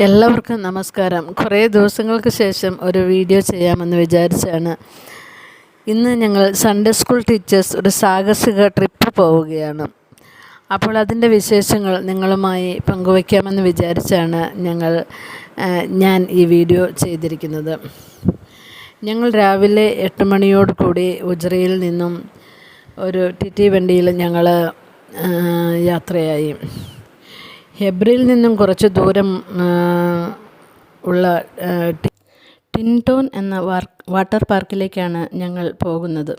എല്ലാവർക്കും നമസ്കാരം. കുറേ ദിവസങ്ങൾക്ക് ശേഷം ഒരു വീഡിയോ ചെയ്യാമെന്ന് വിചാരിച്ചാണ്. ഇന്ന് ഞങ്ങൾ സൺഡേ സ്കൂൾ ടീച്ചേഴ്സ് ഒരു സാഹസിക ട്രിപ്പ് പോവുകയാണ്. അപ്പോൾ അതിന്റെ വിശേഷങ്ങൾ നിങ്ങളുമായി പങ്കുവയ്ക്കാമെന്ന് വിചാരിച്ചാണ് ഞങ്ങൾ ഞാൻ ഈ വീഡിയോ ചെയ്തിരിക്കുന്നത്. ഞങ്ങൾ രാവിലെ എട്ട് മണിയോട് കൂടി ഉജ്രയിൽ നിന്നും ഒരു ടി ടി വണ്ടിയിൽ ഞങ്ങൾ യാത്രയായി. ഹെബ്രിയിൽ നിന്നും കുറച്ച് ദൂരം ഉള്ള ടിൻടോൺ എന്ന വാട്ടർ പാർക്കിലേക്കാണ് ഞങ്ങൾ പോകുന്നത്.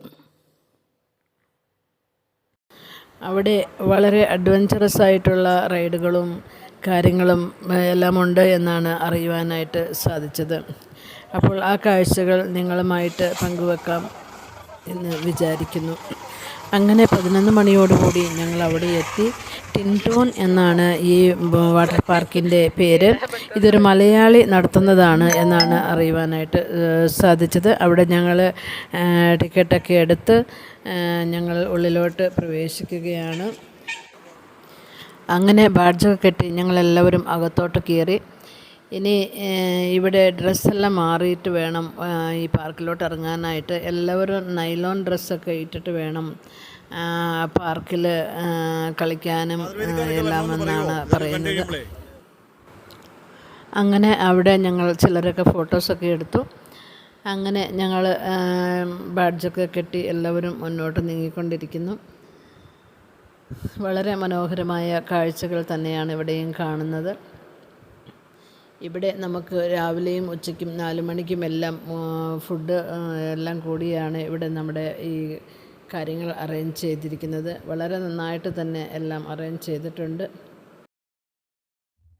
അവിടെ വളരെ അഡ്വഞ്ചറസ് ആയിട്ടുള്ള റൈഡുകളും കാര്യങ്ങളും എല്ലാം ഉണ്ട് എന്നാണ് അറിയുവാനായിട്ട് സാധിച്ചത്. അപ്പോൾ ആ കാഴ്ചകൾ നിങ്ങളുമായിട്ട് പങ്കുവെക്കാം എന്ന് വിചാരിക്കുന്നു. അങ്ങനെ പതിനൊന്ന് മണിയോടുകൂടി ഞങ്ങൾ അവിടെ എത്തി. ടിൻടോൺ എന്നാണ് ഈ വാട്ടർ പാർക്കിന്റെ പേര്. ഇതൊരു മലയാളി നടത്തുന്നതാണ് എന്നാണ് അറിയുവാനായിട്ട് സാധിച്ചത്. അവിടെ ഞങ്ങൾ ടിക്കറ്റൊക്കെ എടുത്ത് ഞങ്ങൾ ഉള്ളിലോട്ട് പ്രവേശിക്കുകയാണ്. അങ്ങനെ ബാഡ്ജൊക്കെ കെട്ടി ഞങ്ങളെല്ലാവരും അകത്തോട്ട് കയറി. ഇനി ഇവിടെ ഡ്രസ്സെല്ലാം മാറിയിട്ട് വേണം ഈ പാർക്കിലോട്ട് ഇറങ്ങാനായിട്ട് എല്ലാവരും നൈലോൺ ഡ്രസ്സൊക്കെ ഇട്ടിട്ട് വേണം പാർക്കിൽ കളിക്കാനും എല്ലാം എന്നാണ് പറയുന്നത്. അങ്ങനെ അവിടെ ഞങ്ങൾ ചിലരൊക്കെ ഫോട്ടോസൊക്കെ എടുത്തു. അങ്ങനെ ഞങ്ങൾ ബാഡ്ജൊക്കെ കെട്ടി എല്ലാവരും മുന്നോട്ട് നീങ്ങിക്കൊണ്ടിരിക്കുന്നു. വളരെ മനോഹരമായ കാഴ്ചകൾ തന്നെയാണ് ഇവിടെയും കാണുന്നത്. ഇവിടെ നമുക്ക് രാവിലെയും ഉച്ചയ്ക്കും നാല് മണിക്കും എല്ലാം ഫുഡ് എല്ലാം കൂടിയാണ് ഇവിടെ നമ്മുടെ ഈ കാര്യങ്ങൾ അറേഞ്ച് ചെയ്തിരിക്കുന്നത്. വളരെ നന്നായിട്ട് തന്നെ എല്ലാം അറേഞ്ച് ചെയ്തിട്ടുണ്ട്.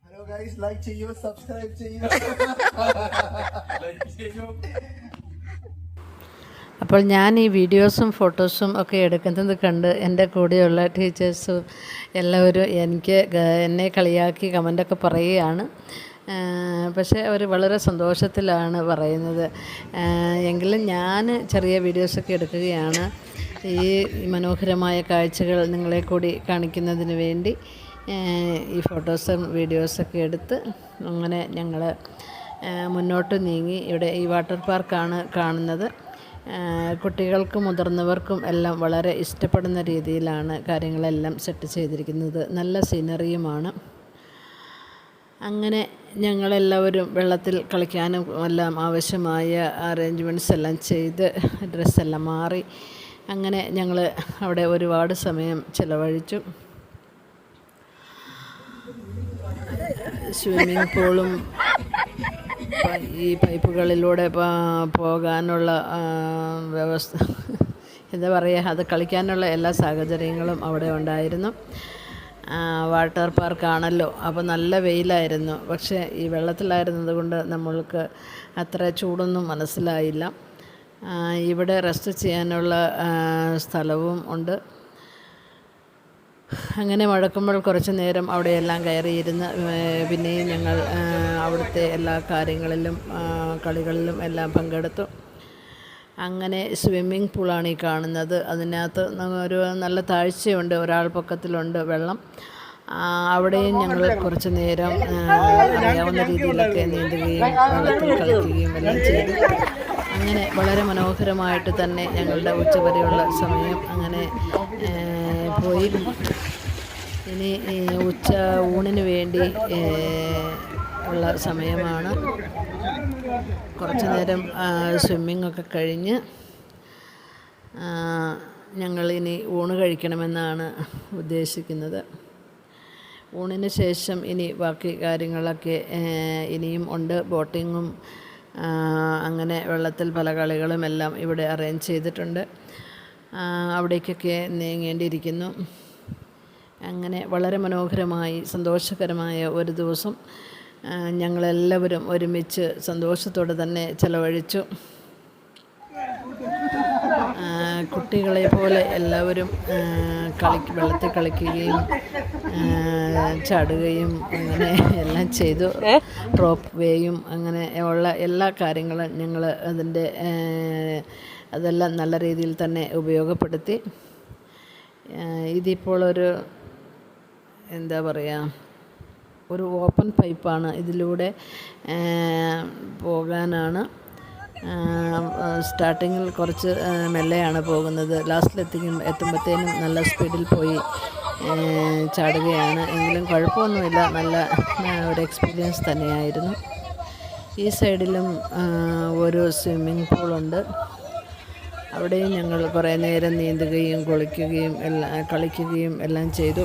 ഹലോ ഗൈസ് ലൈക്ക് ചെയ്യൂ സബ്സ്ക്രൈബ് ചെയ്യൂ. അപ്പോൾ ഞാൻ ഈ വീഡിയോസും ഫോട്ടോസും ഒക്കെ എടുക്കുന്നത് കണ്ട് എന്റെ കൂടെയുള്ള ടീച്ചേഴ്സും എല്ലാവരും എനിക്ക് എന്നെ കളിയാക്കി കമന്റൊക്കെ പറയുകയാണ്. പക്ഷേ അവർ വളരെ സന്തോഷത്തിലാണ് പറയുന്നത്. എങ്കിലും ഞാൻ ചെറിയ വീഡിയോസൊക്കെ എടുക്കുകയാണ്. ഈ മനോഹരമായ കാഴ്ചകൾ നിങ്ങളെ കൂടി കാണിക്കുന്നതിന് വേണ്ടി ഈ ഫോട്ടോസും വീഡിയോസൊക്കെ എടുത്ത് അങ്ങനെ ഞങ്ങൾ മുന്നോട്ട് നീങ്ങി ഇവിടെ ഈ വാട്ടർ പാർക്കാണ് കാണുന്നത്. കുട്ടികൾക്കും മുതിർന്നവർക്കും എല്ലാം വളരെ ഇഷ്ടപ്പെടുന്ന രീതിയിലാണ് കാര്യങ്ങളെല്ലാം സെറ്റ് ചെയ്തിരിക്കുന്നത്. നല്ല സീനറിയുമാണ്. അങ്ങനെ ഞങ്ങളെല്ലാവരും വെള്ളത്തിൽ കളിക്കാനും എല്ലാം ആവശ്യമായ അറേഞ്ച്മെന്റ്സ് എല്ലാം ചെയ്ത് ഡ്രസ്സെല്ലാം മാറി. അങ്ങനെ ഞങ്ങൾ അവിടെ ഒരുപാട് സമയം ചിലവഴിച്ചു. സ്വിമ്മിംഗ് പൂളും ഈ പൈപ്പുകളിലൂടെ പോകാനുള്ള വ്യവസ്ഥ എന്താ പറയുക അത് കളിക്കാനുള്ള എല്ലാ സാഹചര്യങ്ങളും അവിടെ ഉണ്ടായിരുന്നു. വാട്ടർ പാർക്കാണല്ലോ. അപ്പോൾ നല്ല വെയിലായിരുന്നു. പക്ഷേ ഈ വെള്ളത്തിലായിരുന്നത് കൊണ്ട് നമ്മൾക്ക് അത്ര ചൂടൊന്നും മനസ്സിലായില്ല. ഇവിടെ റെസ്റ്റ് ചെയ്യാനുള്ള സ്ഥലവും ഉണ്ട്. അങ്ങനെ മഴക്കുമ്പോൾ കുറച്ച് നേരം അവിടെയെല്ലാം കയറിയിരുന്ന് പിന്നെയും ഞങ്ങൾ അവിടുത്തെ എല്ലാ കാര്യങ്ങളിലും കളികളിലും എല്ലാം പങ്കെടുത്തു. അങ്ങനെ സ്വിമ്മിംഗ് പൂളാണ് ഈ കാണുന്നത്. അതിനകത്ത് ഒരു നല്ല താഴ്ചയുണ്ട് ഒരാൾ പൊക്കത്തിലുണ്ട് വെള്ളം. അവിടെയും ഞങ്ങൾ കുറച്ച് നേരം അറിയാവുന്ന രീതിയിലൊക്കെ നീന്തുകയും വെള്ളത്തിൽ കളിക്കുകയും എല്ലാം ചെയ്തു. അങ്ങനെ വളരെ മനോഹരമായിട്ട് തന്നെ ഞങ്ങളുടെ ഉച്ചവരെയുള്ള സമയം അങ്ങനെ പോയി. ഇനി ഉച്ച ഊണിന് വേണ്ടി ഉള്ള സമയമാണ്. കുറച്ച് നേരം സ്വിമ്മിംഗ് ഒക്കെ കഴിഞ്ഞ് ഞങ്ങൾ ഇനി ഊണ് കഴിക്കണമെന്നാണ് ഉദ്ദേശിക്കുന്നത്. ഊണിന് ശേഷം ഇനി ബാക്കി കാര്യങ്ങളൊക്കെ ഇനിയും ഉണ്ട്. ബോട്ടിങ്ങും അങ്ങനെ വെള്ളത്തിൽ പല കളികളും എല്ലാം ഇവിടെ അറേഞ്ച് ചെയ്തിട്ടുണ്ട്. അവിടേക്കൊക്കെ നീങ്ങേണ്ടിയിരിക്കുന്നു. അങ്ങനെ വളരെ മനോഹരമായി സന്തോഷകരമായ ഒരു ദിവസം ഞങ്ങളെല്ലാവരും ഒരുമിച്ച് സന്തോഷത്തോടെ തന്നെ ചിലവഴിച്ചു. കുട്ടികളെ പോലെ എല്ലാവരും കളി വെള്ളത്തിൽ കളിക്കുകയും ചാടുകയും അങ്ങനെ എല്ലാം ചെയ്തു. റോപ്പ് വേയും അങ്ങനെ ഉള്ള എല്ലാ കാര്യങ്ങളും ഞങ്ങൾ അതിന്റെ അതെല്ലാം നല്ല രീതിയിൽ തന്നെ ഉപയോഗപ്പെടുത്തി. ഇതിപ്പോൾ ഒരു എന്താ പറയുക ഒരു ഓപ്പൺ പൈപ്പാണ് ഇതിലൂടെ പോകാനാണ്. സ്റ്റാർട്ടിങ്ങിൽ കുറച്ച് മെല്ലെയാണ് പോകുന്നത്. ലാസ്റ്റിലെത്തിക്കും എത്തുമ്പോഴത്തേനും നല്ല സ്പീഡിൽ പോയി ചാടുകയാണ്. എങ്കിലും കുഴപ്പമൊന്നുമില്ല. നല്ല ഒരു എക്സ്പീരിയൻസ് തന്നെയായിരുന്നു. ഈ സൈഡിലും ഒരു സ്വിമ്മിംഗ് പൂളുണ്ട്. അവിടെയും ഞങ്ങൾ കുറേ നേരം നീന്തുകയും കുളിക്കുകയും എല്ലാം കളിക്കുകയും എല്ലാം ചെയ്തു.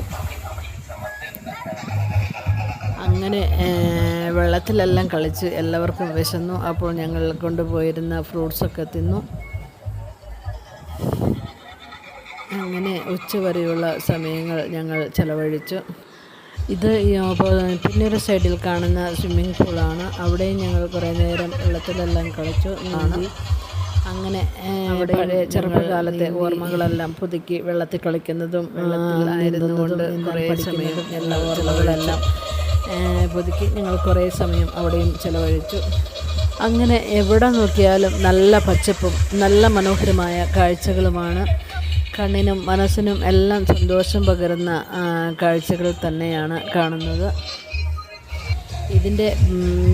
അങ്ങനെ വെള്ളത്തിലെല്ലാം കളിച്ച് എല്ലാവർക്കും വിശന്നു. അപ്പോൾ ഞങ്ങൾ കൊണ്ടുപോയിരുന്ന ഫ്രൂട്ട്സൊക്കെ തിന്നു. അങ്ങനെ ഉച്ചവരെയുള്ള സമയങ്ങൾ ഞങ്ങൾ ചെലവഴിച്ചു. ഇത് പിന്നൊരു സൈഡിൽ കാണുന്ന സ്വിമ്മിംഗ് പൂളാണ്. അവിടെയും ഞങ്ങൾ കുറേ നേരം വെള്ളത്തിലെല്ലാം കളിച്ചു. നീന്തി. അങ്ങനെ അവിടെ ചെറുപ്പകാലത്തെ ഓർമ്മകളെല്ലാം പുതുക്കി വെള്ളത്തിൽ കളിക്കുന്നതും വെള്ളത്തിലായിരുന്നു കൊണ്ട് കുറേ സമയം എല്ലാ ഓർമ്മകളെല്ലാം പുതുക്കി ഞങ്ങൾ കുറേ സമയം അവിടെയും ചിലവഴിച്ചു. അങ്ങനെ എവിടെ നോക്കിയാലും നല്ല പച്ചപ്പും നല്ല മനോഹരമായ കാഴ്ചകളുമാണ്. കണ്ണിനും മനസ്സിനും എല്ലാം സന്തോഷം പകരുന്ന കാഴ്ചകൾ തന്നെയാണ് കാണുന്നത്. ഇതിന്റെ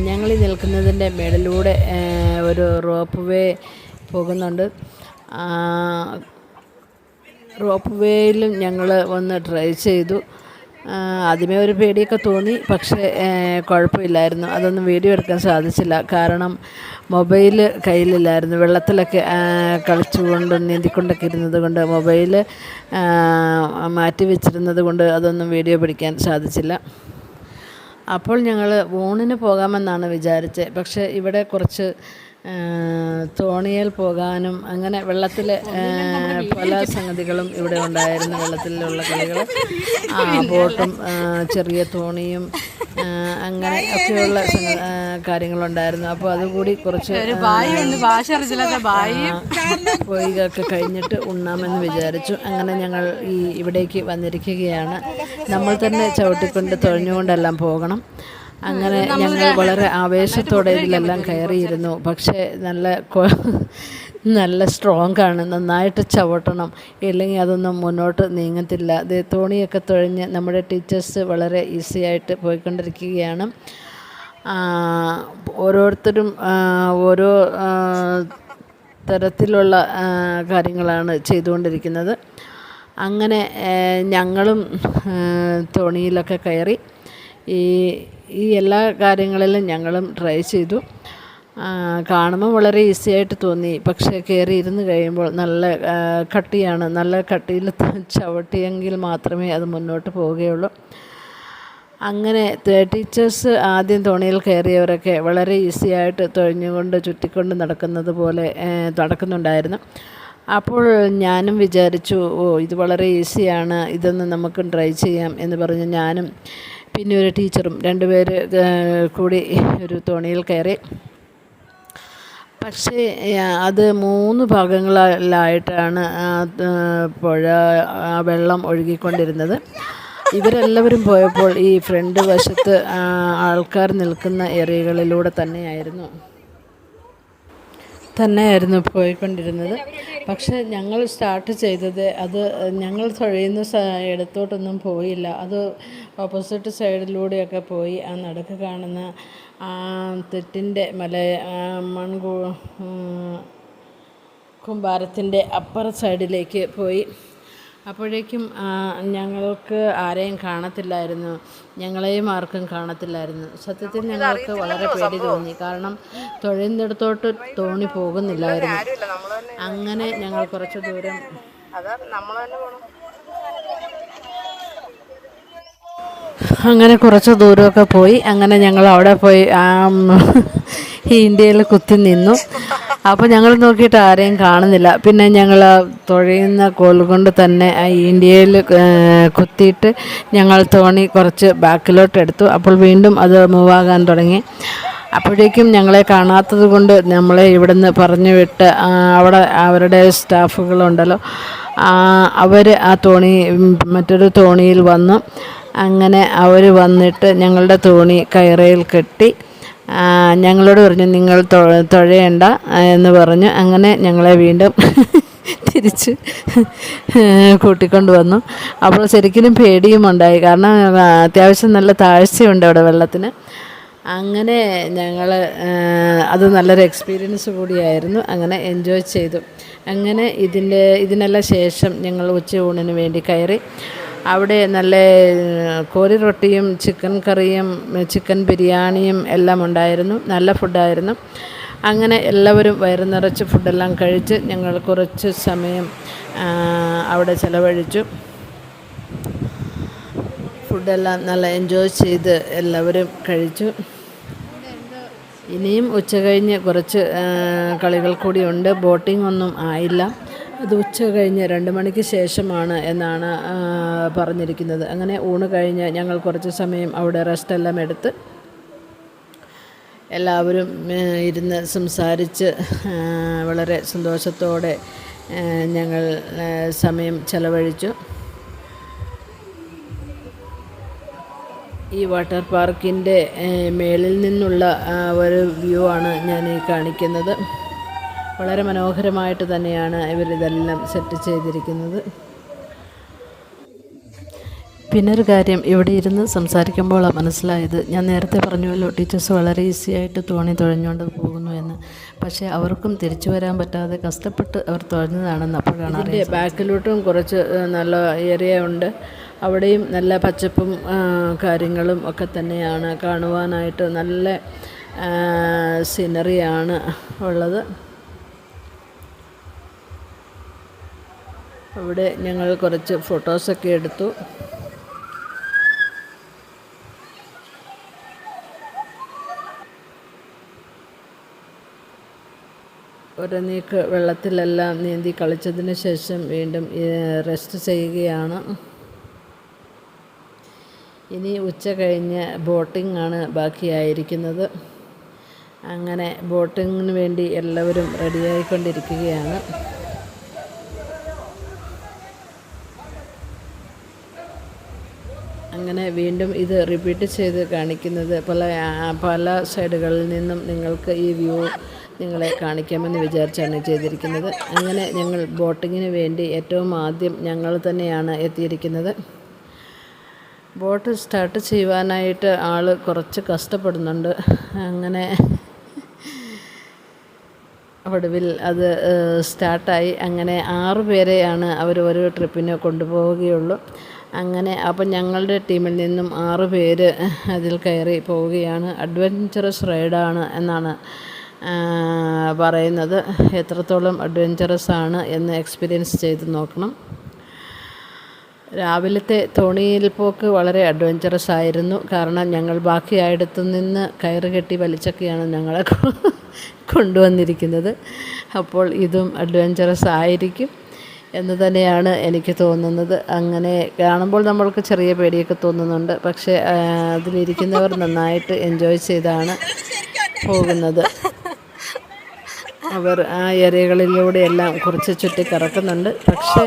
ഞങ്ങളീ നിൽക്കുന്നതിന്റെ മേളിലൂടെ ഒരു റോപ്പ് വേ പോകുന്നുണ്ട്. റോപ്പ് വേയിലും ഞങ്ങൾ ഒന്ന് ട്രൈ ചെയ്തു. ആദ്യമേ ഒരു പേടിയൊക്കെ തോന്നി പക്ഷേ കുഴപ്പമില്ലായിരുന്നു. അതൊന്നും വീഡിയോ എടുക്കാൻ സാധിച്ചില്ല. കാരണം മൊബൈൽ കയ്യിലില്ലായിരുന്നു. വെള്ളത്തിലൊക്കെ കളിച്ചുകൊണ്ട് നീന്തിക്കൊണ്ടൊക്കെ ഇരുന്നത് കൊണ്ട് മൊബൈൽ മാറ്റി വെച്ചിരുന്നത് കൊണ്ട് അതൊന്നും വീഡിയോ പിടിക്കാൻ സാധിച്ചില്ല. അപ്പോൾ ഞങ്ങൾ ഊണിന് പോകാമെന്നാണ് വിചാരിച്ചത് പക്ഷേ ഇവിടെ കുറച്ച് തോണിയിൽ പോകാനും അങ്ങനെ വെള്ളത്തിൽ പല സംഗതികളും ഇവിടെ ഉണ്ടായിരുന്നു. വെള്ളത്തിലുള്ള കളികൾ ആ ബോട്ടും ചെറിയ തോണിയും അങ്ങനെ ഒക്കെയുള്ള കാര്യങ്ങളുണ്ടായിരുന്നു. അപ്പോൾ അതുകൂടി കുറച്ച് ഭാഷ അറിയില്ലാത്ത ബായി. പോയി ഒക്കെ കഴിഞ്ഞിട്ട് ഉണ്ണാമെന്ന് വിചാരിച്ചു. അങ്ങനെ ഞങ്ങൾ ഈ ഇവിടേക്ക് വന്നിരിക്കുകയാണ്. നമ്മൾ തന്നെ ചവിട്ടിക്കൊണ്ട് തൊഴഞ്ഞുകൊണ്ടെല്ലാം പോകണം. അങ്ങനെ ഞങ്ങൾ വളരെ ആവേശത്തോടെ ഇതിലെല്ലാം കയറിയിരുന്നു. പക്ഷേ നല്ല നല്ല സ്ട്രോങ് ആണ്. നന്നായിട്ട് ചവിട്ടണം. ഇല്ലെങ്കിൽ അതൊന്നും മുന്നോട്ട് നീങ്ങത്തില്ല. അത് തോണിയൊക്കെ തുഴഞ്ഞ് നമ്മുടെ ടീച്ചേഴ്സ് വളരെ ഈസി ആയിട്ട് പോയിക്കൊണ്ടിരിക്കുകയാണ്. ഓരോരുത്തരും ഓരോ തരത്തിലുള്ള കാര്യങ്ങളാണ് ചെയ്തുകൊണ്ടിരിക്കുന്നത്. അങ്ങനെ ഞങ്ങളും തോണിയിലൊക്കെ കയറി. ഈ ഈ എല്ലാ കാര്യങ്ങളിലും ഞങ്ങളും ട്രൈ ചെയ്തു. കാണുമ്പോൾ വളരെ ഈസി ആയിട്ട് തോന്നി. പക്ഷേ കയറി ഇരുന്ന് കഴിയുമ്പോൾ നല്ല കട്ടിയാണ്. നല്ല കട്ടിയിൽ ചവിട്ടിയെങ്കിൽ മാത്രമേ അത് മുന്നോട്ട് പോവുകയുള്ളൂ. അങ്ങനെ ടീച്ചേഴ്സ് ആദ്യം തോണിയിൽ കയറിയവരൊക്കെ വളരെ ഈസി ആയിട്ട് തൊഴിഞ്ഞുകൊണ്ട് ചുറ്റിക്കൊണ്ട് നടക്കുന്നത് പോലെ നടക്കുന്നുണ്ടായിരുന്നു. അപ്പോൾ ഞാനും വിചാരിച്ചു ഓ ഇത് വളരെ ഈസിയാണ് ഇതൊന്ന് നമുക്കും ട്രൈ ചെയ്യാം എന്ന് പറഞ്ഞ് ഞാനും പിന്നെ ഒരു ടീച്ചറും രണ്ടുപേര് കൂടി ഒരു തോണിയിൽ കയറി. പക്ഷേ അത് മൂന്ന് ഭാഗങ്ങളിലായിട്ടാണ് പുഴ വെള്ളം ഒഴുകിക്കൊണ്ടിരുന്നത്. ഇവരെല്ലാവരും പോയപ്പോൾ ഈ ഫ്രണ്ട് വശത്ത് ആൾക്കാർ നിൽക്കുന്ന ഏരിയകളിലൂടെ തന്നെയായിരുന്നു. തന്നെയായിരുന്നു പോയിക്കൊണ്ടിരുന്നത്. പക്ഷേ ഞങ്ങൾ സ്റ്റാർട്ട് ചെയ്തത് അത് ഞങ്ങൾ തൊഴയുന്ന ഇടത്തോട്ടൊന്നും പോയില്ല. അത് ഓപ്പോസിറ്റ് സൈഡിലൂടെയൊക്കെ പോയി. ആ നടുക്ക് കാണുന്ന ആ തെറ്റിന്റെ മല മൺകൂ കുമ്പാരത്തിന്റെ അപ്പർ സൈഡിലേക്ക് പോയി. അപ്പോഴേക്കും ഞങ്ങൾക്ക് ആരെയും കാണത്തില്ലായിരുന്നു. ഞങ്ങളെയും ആർക്കും കാണത്തില്ലായിരുന്നു. സത്യത്തിൽ ഞങ്ങൾക്ക് വളരെ പേടി തോന്നി. കാരണം തൊഴിലിടത്തോട്ട് തോണി പോകുന്നില്ലായിരുന്നു. അങ്ങനെ ഞങ്ങൾ കുറച്ച് ദൂരം അങ്ങനെ കുറച്ച് ദൂരമൊക്കെ പോയി. അങ്ങനെ ഞങ്ങൾ അവിടെ പോയി ഈ ഇന്ത്യയിൽ കുത്തി നിന്നു. അപ്പോൾ ഞങ്ങൾ നോക്കിയിട്ട് ആരെയും കാണുന്നില്ല. പിന്നെ ഞങ്ങൾ തുഴയുന്ന കോൽ കൊണ്ട് തന്നെ ഇന്ത്യയിൽ കുത്തിയിട്ട് ഞങ്ങൾ തോണി കുറച്ച് ബാക്കിലോട്ട് എടുത്തു. അപ്പോൾ വീണ്ടും അത് മൂവാകാൻ തുടങ്ങി. അപ്പോഴേക്കും ഞങ്ങളെ കാണാത്തത് കൊണ്ട് നമ്മളെ ഇവിടുന്ന് പറഞ്ഞു വിട്ട് അവിടെ അവരുടെ സ്റ്റാഫുകളുണ്ടല്ലോ അവർ ആ തോണി മറ്റൊരു തോണിയിൽ വന്നു. അങ്ങനെ അവർ വന്നിട്ട് ഞങ്ങളുടെ തോണി കയറയിൽ കെട്ടി. ഞങ്ങളോട് പറഞ്ഞു നിങ്ങൾ തുഴയണ്ട എന്ന് പറഞ്ഞു. അങ്ങനെ ഞങ്ങളെ വീണ്ടും തിരിച്ച് കൂട്ടിക്കൊണ്ട് വന്നു. അപ്പോൾ ശരിക്കും പേടിയും ഉണ്ടായി. കാരണം അത്യാവശ്യം നല്ല താഴ്ചയുണ്ട് അവിടെ വെള്ളത്തിന്. അങ്ങനെ ഞങ്ങൾ അത് നല്ലൊരു എക്സ്പീരിയൻസ് കൂടിയായിരുന്നു. അങ്ങനെ എൻജോയ് ചെയ്തു. അങ്ങനെ ഇതിന്റെ ഇതിനെല്ലാം ശേഷം ഞങ്ങൾ ഉച്ചയൂണിന് വേണ്ടി കയറി. അവിടെ നല്ല കോരി റൊട്ടിയും ചിക്കൻ കറിയും ചിക്കൻ ബിരിയാണിയും എല്ലാം ഉണ്ടായിരുന്നു. നല്ല ഫുഡായിരുന്നു. അങ്ങനെ എല്ലാവരും വയറു നിറച്ച് ഫുഡെല്ലാം കഴിച്ച് ഞങ്ങൾ കുറച്ച് സമയം അവിടെ ചിലവഴിച്ചു. ഫുഡെല്ലാം നല്ല എൻജോയ് ചെയ്ത് എല്ലാവരും കഴിച്ചു. ഇനിയും ഉച്ച കഴിഞ്ഞ് കുറച്ച് കളികൾ കൂടിയുണ്ട് ബോട്ടിംഗ് ഒന്നും ആയില്ല. അത് ഉച്ച കഴിഞ്ഞ് രണ്ട് മണിക്ക് ശേഷമാണ് എന്നാണ് പറഞ്ഞിരിക്കുന്നത്. അങ്ങനെ ഊണ് കഴിഞ്ഞ് ഞങ്ങൾ കുറച്ച് സമയം അവിടെ റെസ്റ്റ് എല്ലാം എടുത്ത് എല്ലാവരും ഇരുന്ന് സംസാരിച്ച് വളരെ സന്തോഷത്തോടെ ഞങ്ങൾ സമയം ചെലവഴിച്ചു. ഈ വാട്ടർ പാർക്കിന്റെ മേളിൽ നിന്നുള്ള ഒരു വ്യൂ ആണ് ഞാൻ ഈ കാണിക്കുന്നത്. വളരെ മനോഹരമായിട്ട് തന്നെയാണ് ഇവരിതെല്ലാം സെറ്റ് ചെയ്തിരിക്കുന്നത്. പിന്നൊരു കാര്യം ഇവിടെ ഇരുന്ന് സംസാരിക്കുമ്പോൾ മനസ്സിലായത്. ഞാൻ നേരത്തെ പറഞ്ഞുവല്ലോ ടീച്ചേഴ്സ് വളരെ ഈസി ആയിട്ട് തോണി തുഴഞ്ഞുകൊണ്ട് പോകുന്നു എന്ന്. പക്ഷേ അവർക്കും തിരിച്ചു വരാൻ പറ്റാതെ കഷ്ടപ്പെട്ട് അവർ തുഴഞ്ഞതാണെന്ന് അപ്പോഴാണ് അറിയാം ബാക്കിലോട്ടും കുറച്ച് നല്ല ഏരിയ ഉണ്ട്. അവിടെയും നല്ല പച്ചപ്പും കാര്യങ്ങളും ഒക്കെ തന്നെയാണ് കാണുവാനായിട്ട് നല്ല സീനറിയാണ് ഉള്ളത്. അവിടെ ഞങ്ങൾ കുറച്ച് ഫോട്ടോസൊക്കെ എടുത്തു. ഒരു നീക്ക് വെള്ളത്തിലെല്ലാം നീന്തി കളിച്ചതിന് ശേഷം വീണ്ടും റെസ്റ്റ് ചെയ്യുകയാണ്. ഇനി ഉച്ച കഴിഞ്ഞ് ബോട്ടിംഗ് ആണ് ബാക്കിയായിരിക്കുന്നത്. അങ്ങനെ ബോട്ടിങ്ങിന് വേണ്ടി എല്ലാവരും റെഡിയായിക്കൊണ്ടിരിക്കുകയാണ് അങ്ങനെ വീണ്ടും ഇത് റിപ്പീറ്റ് ചെയ്ത് കാണിക്കുന്നത് പല പല സൈഡുകളിൽ നിന്നും നിങ്ങൾക്ക് ഈ വ്യൂ നിങ്ങളെ കാണിക്കാമെന്ന് വിചാരിച്ചാണ് ചെയ്തിരിക്കുന്നത്. അങ്ങനെ ഞങ്ങൾ ബോട്ടിങ്ങിന് വേണ്ടി ഏറ്റവും ആദ്യം ഞങ്ങൾ തന്നെയാണ് എത്തിയിരിക്കുന്നത്. ബോട്ട് സ്റ്റാർട്ട് ചെയ്യുവാനായിട്ട് ആൾ കുറച്ച് കഷ്ടപ്പെടുന്നുണ്ട്. അങ്ങനെ ഒടുവിൽ അത് സ്റ്റാർട്ടായി അങ്ങനെ ആറ് പേരെയാണ് അവർ ഓരോ ട്രിപ്പിന് കൊണ്ടുപോവുകയുള്ളൂ. അങ്ങനെ അപ്പം ഞങ്ങളുടെ ടീമിൽ നിന്നും ആറ് പേര് അതിൽ കയറി പോവുകയാണ്. അഡ്വഞ്ചറസ് റൈഡാണ് എന്നാണ് പറയുന്നത്. എത്രത്തോളം അഡ്വഞ്ചറസ് ആണ് എന്ന് എക്സ്പീരിയൻസ് ചെയ്ത് നോക്കണം. രാവിലത്തെ തോണിയിൽ പോക്ക് വളരെ അഡ്വഞ്ചറസ് ആയിരുന്നു. കാരണം ഞങ്ങൾ ബാക്കിയായിടത്തു നിന്ന് കയറ് കെട്ടി വലിച്ചൊക്കെയാണ് ഞങ്ങളെ കൊണ്ടുവന്നിരിക്കുന്നത്. അപ്പോൾ ഇതും അഡ്വഞ്ചറസ് ആയിരിക്കും. എന്ന് തന്നെയാണ് എനിക്ക് തോന്നുന്നത്. അങ്ങനെ കാണുമ്പോൾ നമ്മൾക്ക് ചെറിയ പേടിയൊക്കെ തോന്നുന്നുണ്ട്. പക്ഷേ അതിലിരിക്കുന്നവർ നന്നായിട്ട് എൻജോയ് ചെയ്താണ് പോകുന്നത്. അവർ ആ ഏരിയകളിലൂടെയെല്ലാം കുറച്ച് ചുറ്റി കറക്കുന്നുണ്ട് പക്ഷേ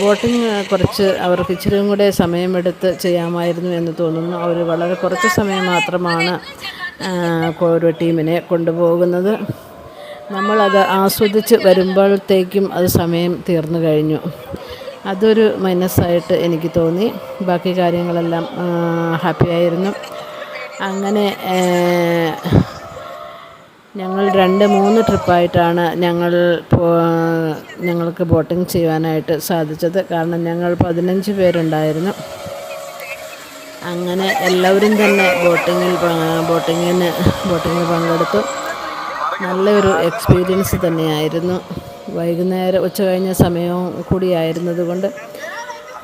ബോട്ടിങ് കുറച്ച് അവർക്ക് ഇച്ചിരിയും കൂടെ സമയമെടുത്ത് ചെയ്യാമായിരുന്നു എന്ന് തോന്നുന്നു. അവർ വളരെ കുറച്ച് സമയം മാത്രമാണ് ഓരോ ടീമിനെ കൊണ്ടുപോകുന്നത്. നമ്മളത് ആസ്വദിച്ച് വരുമ്പോഴത്തേക്കും അത് സമയം തീർന്നു കഴിഞ്ഞു. അതൊരു മൈനസായിട്ട് എനിക്ക് തോന്നി. ബാക്കി കാര്യങ്ങളെല്ലാം ഹാപ്പി ആയിരുന്നു. അങ്ങനെ ഞങ്ങൾ രണ്ട് മൂന്ന് ട്രിപ്പായിട്ടാണ് ഞങ്ങൾ ഞങ്ങൾക്ക് ബോട്ടിംഗ് ചെയ്യുവാനായിട്ട് സാധിച്ചത്. കാരണം ഞങ്ങൾ പതിനഞ്ച് പേരുണ്ടായിരുന്നു. അങ്ങനെ എല്ലാവരും തന്നെ ബോട്ടിങ്ങിൽ ബോട്ടിങ്ങിന് ബോട്ടിങ്ങിൽ പങ്കെടുത്തു. നല്ലൊരു എക്സ്പീരിയൻസ് തന്നെയായിരുന്നു. വൈകുന്നേരം ഉച്ച കഴിഞ്ഞ സമയവും കൂടി കൊണ്ട്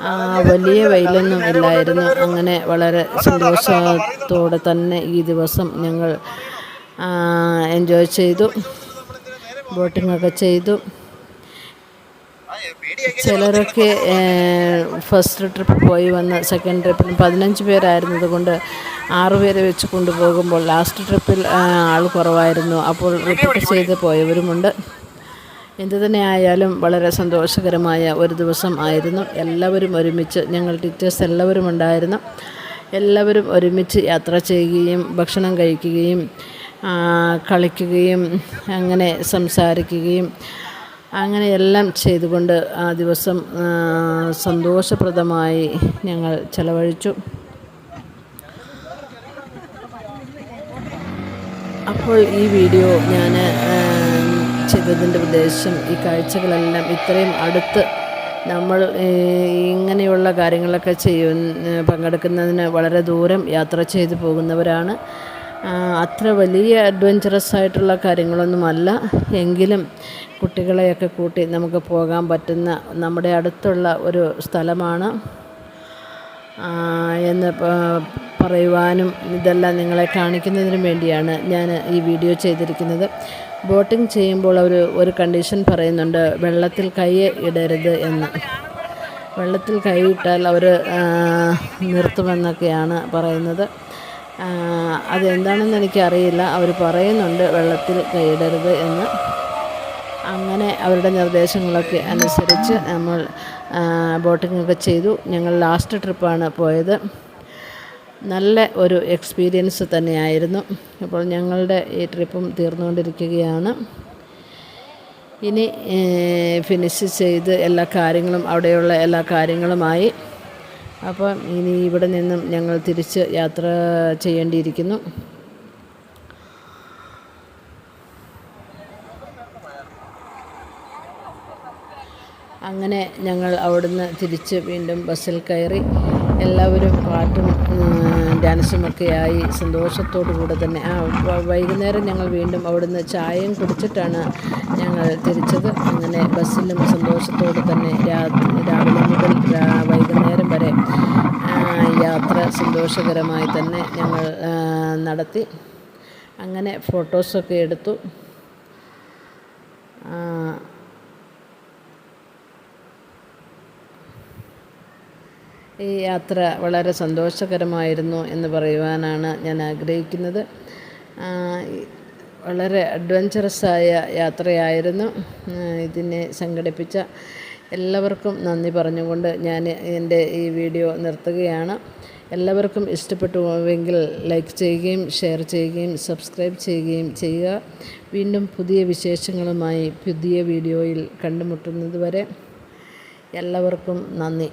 ആ, വലിയ വെയിലൊന്നും ഇല്ലായിരുന്നു. അങ്ങനെ വളരെ സന്തോഷത്തോടെ തന്നെ ഈ ദിവസം ഞങ്ങൾ എൻജോയ് ചെയ്തു. ബോട്ടിങ്ങൊക്കെ ചെയ്തു. ചിലരൊക്കെ ഫസ്റ്റ് ട്രിപ്പ് പോയി വന്ന് സെക്കൻഡ് ട്രിപ്പിന് പതിനഞ്ച് പേരായിരുന്നത് കൊണ്ട് ആറ് പേരെ വെച്ച് കൊണ്ടുപോകുമ്പോൾ ലാസ്റ്റ് ട്രിപ്പിൽ ആൾ കുറവായിരുന്നു. അപ്പോൾ റിപ്പീറ്റ് ചെയ്ത് പോയവരുമുണ്ട്. എന്തു തന്നെ ആയാലും വളരെ സന്തോഷകരമായ ഒരു ദിവസം ആയിരുന്നു. എല്ലാവരും ഒരുമിച്ച് ഞങ്ങൾ ടീച്ചേഴ്സ് എല്ലാവരും ഉണ്ടായിരുന്നു. എല്ലാവരും ഒരുമിച്ച് യാത്ര ചെയ്യുകയും ഭക്ഷണം കഴിക്കുകയും കളിക്കുകയും അങ്ങനെ സംസാരിക്കുകയും അങ്ങനെ എല്ലാം ചെയ്തുകൊണ്ട് ആ ദിവസം സന്തോഷപ്രദമായി ഞങ്ങൾ ചെലവഴിച്ചു. അപ്പോൾ ഈ വീഡിയോ ഞാൻ ചെയ്തതിന്റെ ഉദ്ദേശം ഈ കാഴ്ചകളെല്ലാം ഇത്രയും അടുത്ത് നമ്മൾ ഇങ്ങനെയുള്ള കാര്യങ്ങളൊക്കെ ചെയ്യുന്ന പങ്കെടുക്കുന്നതിന് വളരെ ദൂരം യാത്ര ചെയ്തു പോകുന്നവരാണ്. അത്ര വലിയ അഡ്വഞ്ചറസ് ആയിട്ടുള്ള കാര്യങ്ങളൊന്നുമല്ല. എങ്കിലും കുട്ടികളെയൊക്കെ കൂട്ടി നമുക്ക് പോകാൻ പറ്റുന്ന നമ്മുടെ അടുത്തുള്ള ഒരു സ്ഥലമാണ്. എന്ന് പറയുവാനും ഇതെല്ലാം നിങ്ങളെ കാണിക്കുന്നതിനും വേണ്ടിയാണ് ഞാൻ ഈ വീഡിയോ ചെയ്തിരിക്കുന്നത്. ബോട്ടിംഗ് ചെയ്യുമ്പോൾ അവർ ഒരു കണ്ടീഷൻ പറയുന്നുണ്ട് വെള്ളത്തിൽ കൈ ഇടരുത് എന്ന്. വെള്ളത്തിൽ കൈയിട്ടാൽ അവർ നിർത്തുമെന്നൊക്കെയാണ് പറയുന്നത്. അതെന്താണെന്ന് എനിക്കറിയില്ല. അവർ പറയുന്നുണ്ട് വെള്ളത്തിൽ കൈയിടരുത് എന്ന്. അങ്ങനെ അവരുടെ നിർദ്ദേശങ്ങളൊക്കെ അനുസരിച്ച് നമ്മൾ ബോട്ടിങ്ങൊക്കെ ചെയ്തു. ഞങ്ങൾ ലാസ്റ്റ് ട്രിപ്പാണ് പോയത്. നല്ല ഒരു എക്സ്പീരിയൻസ് തന്നെയായിരുന്നു. അപ്പോൾ ഞങ്ങളുടെ ഈ ട്രിപ്പും തീർന്നുകൊണ്ടിരിക്കുകയാണ്. ഇനി ഫിനിഷ് ചെയ്ത് എല്ലാ കാര്യങ്ങളും അവിടെയുള്ള എല്ലാ കാര്യങ്ങളുമായി. അപ്പം ഇനി ഇവിടെ നിന്നും ഞങ്ങൾ തിരിച്ച് യാത്ര ചെയ്യേണ്ടിയിരിക്കുന്നു. അങ്ങനെ ഞങ്ങൾ അവിടുന്ന് തിരിച്ച് വീണ്ടും ബസ്സിൽ കയറി എല്ലാവരും പാട്ടും ഡാൻസുമൊക്കെയായി സന്തോഷത്തോടു കൂടെ തന്നെ. ആ വൈകുന്നേരം ഞങ്ങൾ വീണ്ടും അവിടുന്ന് ചായയും കുടിച്ചിട്ടാണ് ഞങ്ങൾ തിരിച്ചത്. അങ്ങനെ ബസ്സിലും സന്തോഷത്തോടെ തന്നെ രാവിലെ മുതൽ വൈകുന്നേരം വരെ യാത്ര സന്തോഷകരമായി തന്നെ ഞങ്ങൾ നടത്തി. അങ്ങനെ ഫോട്ടോസൊക്കെ എടുത്തു. ഈ യാത്ര വളരെ സന്തോഷകരമായിരുന്നു എന്ന് പറയുവാനാണ് ഞാൻ ആഗ്രഹിക്കുന്നത്. വളരെ അഡ്വഞ്ചറസ് വളരെ അഡ്വഞ്ചറസായ യാത്രയായിരുന്നു. ഇതിനെ സംഘടിപ്പിച്ച എല്ലാവർക്കും നന്ദി പറഞ്ഞുകൊണ്ട് ഞാൻ എന്റെ ഈ വീഡിയോ നിർത്തുകയാണ്. എല്ലാവർക്കും ഇഷ്ടപ്പെട്ടുവെങ്കിൽ ലൈക്ക് ചെയ്യുകയും ഷെയർ ചെയ്യുകയും സബ്സ്ക്രൈബ് ചെയ്യുകയും ചെയ്യുക. വീണ്ടും പുതിയ വിശേഷങ്ങളുമായി പുതിയ വീഡിയോയിൽ കണ്ടുമുട്ടുന്നത് വരെ എല്ലാവർക്കും നന്ദി.